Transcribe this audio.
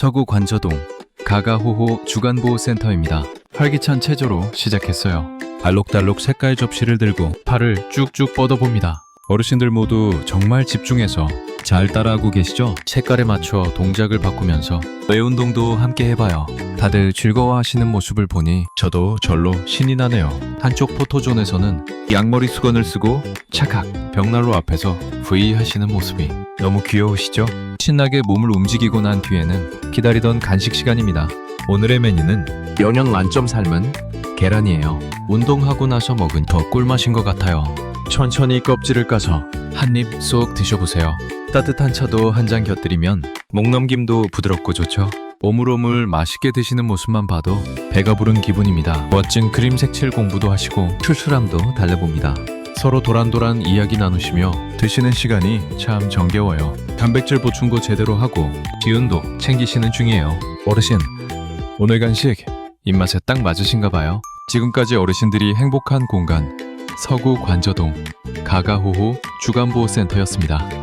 서구 관저동 가가호호 주간보호센터입니다. 활기찬 체조로 시작했어요. 알록달록 색깔 접시를 들고 팔을 쭉쭉 뻗어봅니다. 어르신들 모두 정말 집중해서 잘 따라하고 계시죠? 색깔에 맞춰 동작을 바꾸면서 뇌 운동도 함께 해봐요. 다들 즐거워하시는 모습을 보니 저도 절로 신이 나네요. 한쪽 포토존에서는 양머리 수건을 쓰고 차각 벽난로 앞에서 V 하시는 모습이 너무 귀여우시죠? 신나게 몸을 움직이고 난 뒤에는 기다리던 간식 시간입니다. 오늘의 메뉴는 영양 만점 삶은 계란이에요. 운동하고 나서 먹은 더 꿀맛인 것 같아요. 천천히 껍질을 까서 한 입 쏙 드셔보세요. 따뜻한 차도 한 잔 곁들이면 목넘김도 부드럽고 좋죠. 오물오물 맛있게 드시는 모습만 봐도 배가 부른 기분입니다. 멋진 그림 색칠 공부도 하시고 출출함도 달래봅니다. 서로 도란도란 이야기 나누시며 드시는 시간이 참 정겨워요. 단백질 보충도 제대로 하고 기운도 챙기시는 중이에요. 어르신, 오늘 간식 입맛에 딱 맞으신가 봐요. 지금까지 어르신들이 행복한 공간 서구 관저동 가가호호 주간보호센터였습니다.